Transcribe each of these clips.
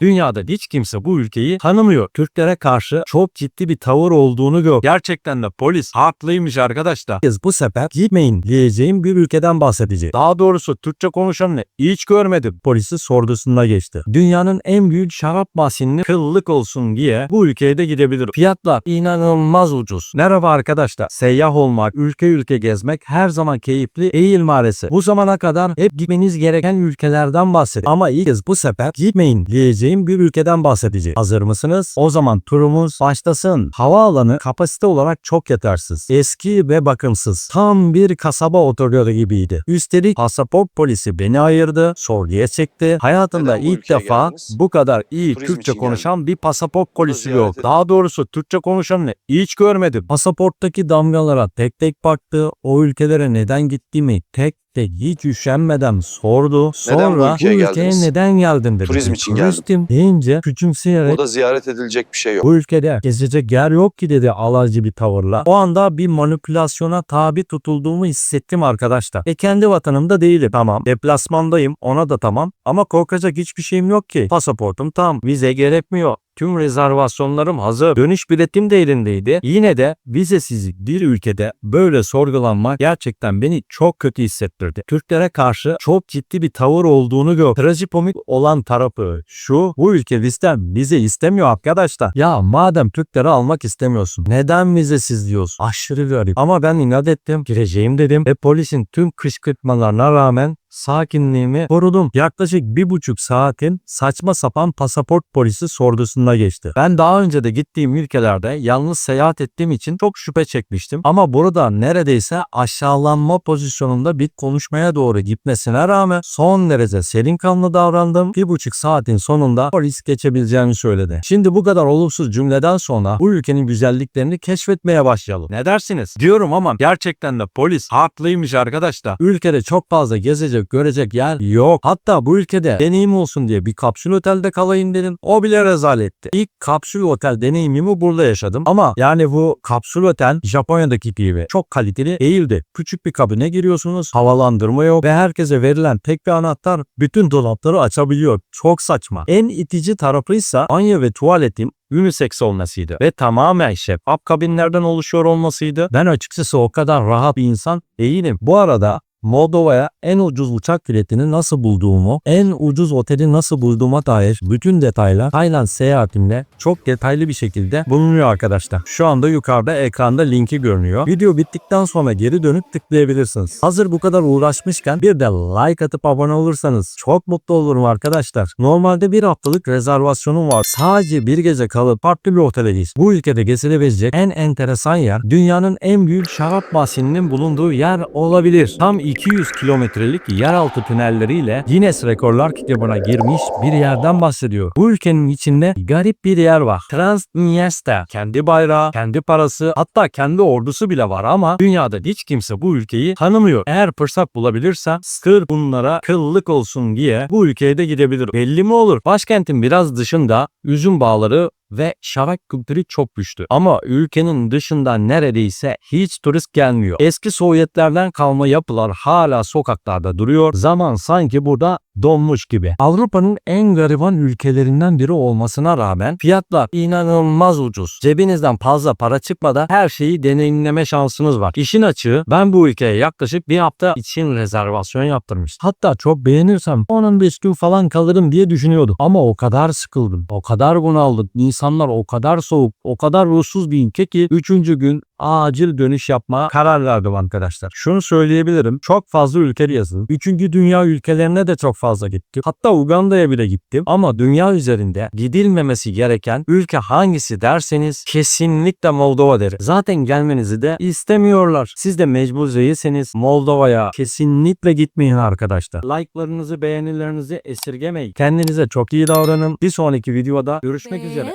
Dünyada hiç kimse bu ülkeyi tanımıyor. Türklere karşı çok ciddi bir tavır olduğunu gör. Gerçekten de polis haklıymış arkadaşlar. Biz bu sefer gitmeyin diyeceğim bir ülkeden bahsedeceğiz. Daha doğrusu Türkçe konuşanını hiç görmedim. Polisi sordusunda geçti. Dünyanın en büyük şarap mahzenini kıllık olsun diye bu ülkeye de gidebilir. Fiyatlar inanılmaz ucuz. Merhaba arkadaşlar. Seyyah olmak, ülke ülke gezmek her zaman keyifli değil maalesef. Bu zamana kadar hep gitmeniz gereken ülkelerden bahsedin. Ama ilk kez bu sefer gitmeyin diyeceğim bir ülkeden bahsedeceğim. Hazır mısınız? O zaman turumuz başlasın. Havaalanı kapasite olarak çok yetersiz. Eski ve bakımsız. Tam bir kasaba oturuyor gibiydi. Üstelik pasaport polisi beni ayırdı. Sorguya çekti. Hayatımda Neden ilk defa geldiniz? bu kadar iyi Turizm Türkçe konuşan bir pasaport polisi yok. edin. Daha doğrusu Türkçe konuşanını hiç görmedim. Pasaporttaki damgalara tek tek baktı. O ülkelere neden gittiğimi tek tek hiç üşenmeden sordu. Neden Sonra bu ülkeye ülkeye, geldiniz? neden geldin dedi. Turizm için geldim. Turistim deyince küçümseyerek Burada ziyaret edilecek bir şey yok. bu ülkede gezecek yer yok ki dedi alaycı bir tavırla. O anda bir manipülasyona tabi tutulduğumu hissettim arkadaşlar. E kendi vatanımda değilim. Tamam. Deplasmandayım. Ona da tamam. Ama korkacak hiçbir şeyim yok ki. Pasaportum tam. Vize gerekmiyor. Tüm rezervasyonlarım hazır. Dönüş biletim de elindeydi. Yine de vizesiz bir ülkede böyle sorgulanmak gerçekten beni çok kötü hissettirdi. Türklere karşı çok ciddi bir tavır olduğunu gör. Trajikomik olan tarafı şu. Bu ülke bizden vize istemiyor arkadaşlar. Ya madem Türkleri almak istemiyorsun. Neden vizesiz diyorsun? Aşırı garip. Ama ben inat ettim. Gireceğim dedim. Ve polisin tüm kışkırtmalarına rağmen sakinliğimi korudum. Yaklaşık bir buçuk saatin saçma sapan pasaport polisi sordusunda geçti. Ben daha önce de gittiğim ülkelerde yalnız seyahat ettiğim için çok şüphe çekmiştim. Ama burada neredeyse aşağılanma pozisyonunda bir konuşmaya doğru gitmesine rağmen son derece serin kanlı davrandım. Bir buçuk saatin sonunda polis geçebileceğimi söyledi. Şimdi bu kadar olumsuz cümleden sonra bu ülkenin güzelliklerini keşfetmeye başlayalım. Ne dersiniz? Diyorum ama gerçekten de polis haklıymış arkadaşlar. Ülkede çok fazla gezecek, görecek yer yok. Hatta bu ülkede deneyim olsun diye bir kapsül otelde kalayım dedim. O bile rezaletti. İlk kapsül otel deneyimimi burada yaşadım. Ama yani bu kapsül otel Japonya'daki gibi çok kaliteli değildi. Küçük bir kabine giriyorsunuz, havalandırma yok ve herkese verilen tek bir anahtar bütün dolapları açabiliyor. Çok saçma. En itici tarafı ise banyo ve tuvaletin unisex olmasıydı ve tamamen şeffaf kabinlerden oluşuyor olmasıydı. Ben açıkçası o kadar rahat bir insan değilim. Bu arada Moldova'ya en ucuz uçak biletini nasıl bulduğumu, en ucuz oteli nasıl bulduğuma dair bütün detaylar Tayland seyahatimle çok detaylı bir şekilde bulunuyor arkadaşlar. Şu anda yukarıda ekranda linki görünüyor. Video bittikten sonra geri dönüp tıklayabilirsiniz. Hazır bu kadar uğraşmışken bir de like atıp abone olursanız çok mutlu olurum arkadaşlar. Normalde bir haftalık rezervasyonum var. Sadece bir gece kalıp farklı bir oteledeyiz. Bu ülkede gezilebilecek en enteresan yer dünyanın en büyük şarap mahzeninin bulunduğu yer olabilir. Tam 200 kilometrelik yeraltı tünelleriyle Guinness Rekorlar kitabına girmiş bir yerden bahsediyor. Bu ülkenin içinde garip bir yer var. Transnistria. Kendi bayrağı, kendi parası, hatta kendi ordusu bile var ama dünyada hiç kimse bu ülkeyi tanımıyor. Eğer fırsat bulabilirsem sır bunlara kıllık olsun diye bu ülkeye de gidebilirim. Belli mi olur? Başkentin biraz dışında üzüm bağları ve şarap kültürü çok güçlü. Ama ülkenin dışında neredeyse hiç turist gelmiyor. Eski Sovyetlerden kalma yapılar hala sokaklarda duruyor. Zaman sanki burada donmuş gibi. Avrupa'nın en gariban ülkelerinden biri olmasına rağmen fiyatlar inanılmaz ucuz. Cebinizden fazla para çıkmadan her şeyi deneyimleme şansınız var. İşin açığı ben bu ülkeye yaklaşık bir hafta için rezervasyon yaptırmıştım. Hatta çok beğenirsem 10-15 gün falan kalırım diye düşünüyordum. Ama o kadar sıkıldım. O kadar bunaldım. İnsanlar o kadar soğuk, o kadar ruhsuz bir ülke ki 3. gün acil dönüş yapmaya karar verdim arkadaşlar. Şunu söyleyebilirim. Çok fazla ülke yazdım. Üçüncü dünya ülkelerine de çok fazla gittim. Hatta Uganda'ya bile gittim. Ama dünya üzerinde gidilmemesi gereken ülke hangisi derseniz kesinlikle Moldova derim. Zaten gelmenizi de istemiyorlar. Siz de mecbur değilseniz Moldova'ya kesinlikle gitmeyin arkadaşlar. Like'larınızı, beğenilerinizi esirgemeyin. Kendinize çok iyi davranın. Bir sonraki videoda görüşmek üzere.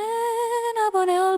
Abone ol